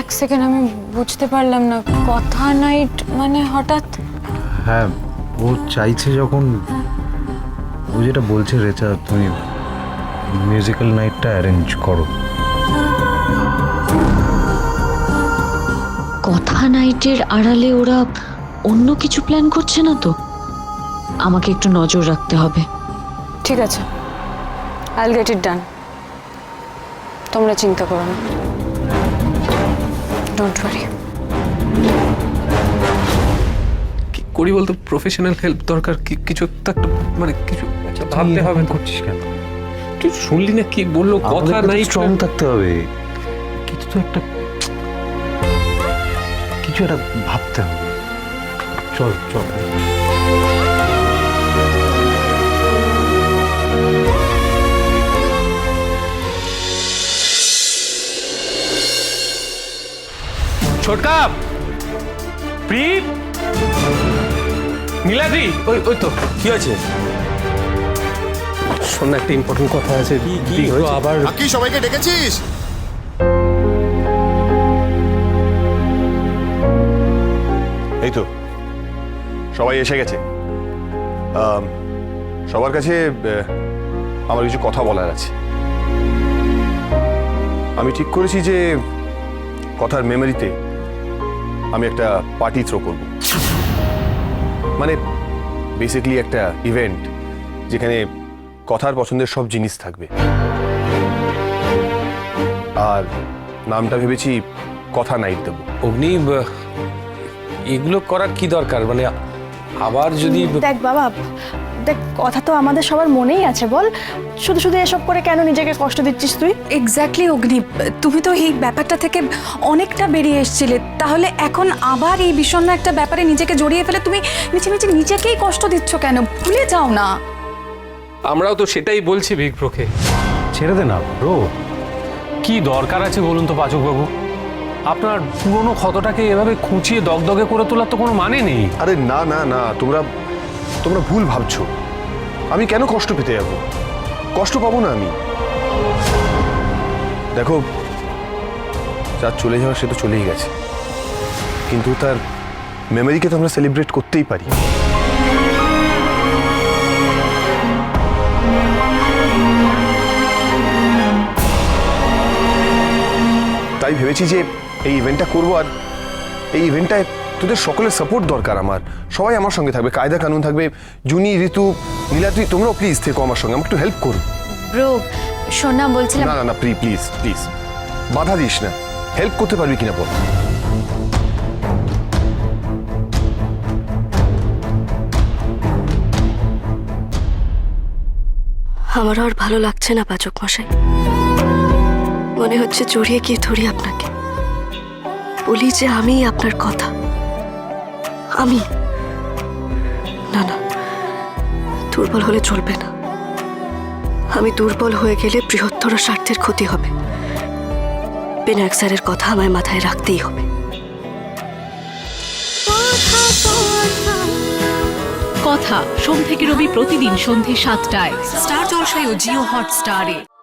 এক সেকেন্ড আমি বুঝতে পারলাম না। কথা নাইট মানে হঠাৎ? হ্যাঁ ও চাইছে যখন ও যেটা বলছে রেচা তুমি মিউজিক্যাল নাইটটা অ্যারেঞ্জ করো। কথা নাইটের আড়ালে ওরা অন্য কিছু প্ল্যান করছে না তো? আমাকে একটু নজর রাখতে হবে। ঠিক আছে। আইল গেট ইট ডান তোমরা চিন্তা করো না। ডোন্ট ওয়ারি কি করি বলতো? প্রফেশনাল হেল্প দরকার কি কিছু একটা মানে কিছু একটা ভাবতে হবে তো। করছিস কেন? তুই শুনলি না কি বলল? কথা নাই স্ট্রং থাকতে হবে। কিছু তো একটা কিছু একটা ভাবতে হবে। চল চল। ছোটকা। প্রীত নীলাদ্রি ওই ওই তো কি আছে? শোন না, একটা ইম্পর্টেন্ট কথা আছে। কি কি? আবার কি সবাইকে ডেকেছিস? এই তো সবাই এসে গেছে। সবার কাছে আমার কিছু কথা বলার আছে। আমি ঠিক করেছি যে কথার মেমোরিতে আমি একটা পার্টি থ্রো করব। মানে বেসিকলি একটা ইভেন্ট যেখানে কথার পছন্দের সব জিনিস থাকবে। আর নামটা ভেবেছি কথা নাইট দেবো। অগ্নি এগুলো করার কি দরকার? মানে আবার যদি দেখ বাবা দেখ কথা তো আমাদের সবার মনেই আছে বল। শুধু শুধু এসব করে কেন নিজেকে কষ্ট দিচ্ছিস তুই? এক্স্যাক্টলি অগ্নি। তুমি তো এই ব্যাপারটা থেকে অনেকটা বেরিয়ে এসেছিলে। তাহলে এখন আবার এই বিষণ্ণ একটা ব্যাপারে নিজেকে জড়িয়ে ফেলে তুমি নিচে নিচে নিজেকেই কষ্ট দিচ্ছ কেন? ভুলে যাও না। আমরাও তো সেটাই বলছি বিগ্রহকে ছেড়ে দে না ব্রো কি দরকার আছে বলুন তো পাচকবাবু? আপনার পুরনো ক্ষতটাকে এভাবে খুঁচিয়ে দগদগে করে তোলার তো কোনো মানে নেই। আরে না না না, তোমরা তোমরা ভুল ভাবছ। আমি কেন কষ্ট পেতে যাব? কষ্ট পাবো না আমি। দেখো যার চলে যাওয়া সে তো চলেই গেছে। কিন্তু তার মেমোরিকে তো আমরা সেলিব্রেট করতেই পারি। তাই ভেবেছি যে এই ইভেন্টটা করব আর এই ইভেন্টটায় তোদের সকলের সাপোর্ট দরকার আমার। সবাই আমার সঙ্গে থাকবে কায়দা কানুন থাকবে জুনি ঋতু নীলাদ্রি তোমরাও প্লিজ থেকো আমার সঙ্গে আমাকে একটু হেল্প করো। ব্রো সোনা বলছিলাম না না না প্লিজ প্লিজ প্লিজ বাধা দিস না। হেল্প করতে পারবি কিনা বল। আমারও আর ভালো লাগছে না পাচক মশাই। মনে হচ্ছে জড়িয়ে গিয়ে ধরি আপনাকে। বলি যে আমিই আপনার কথা। আমি? না না। দুর্বল হলে চলবে না। আমি দুর্বল হয়ে গেলে বৃহত্তর স্বার্থের ক্ষতি হবে। বিনায়ক স্যারের কথা আমায় মাথায় রাখতেই হবে। কথা, সোম থেকে রবি প্রতিদিন সন্ধে সাতটায়। স্টার জলসায় ও জিও হটস্টারে।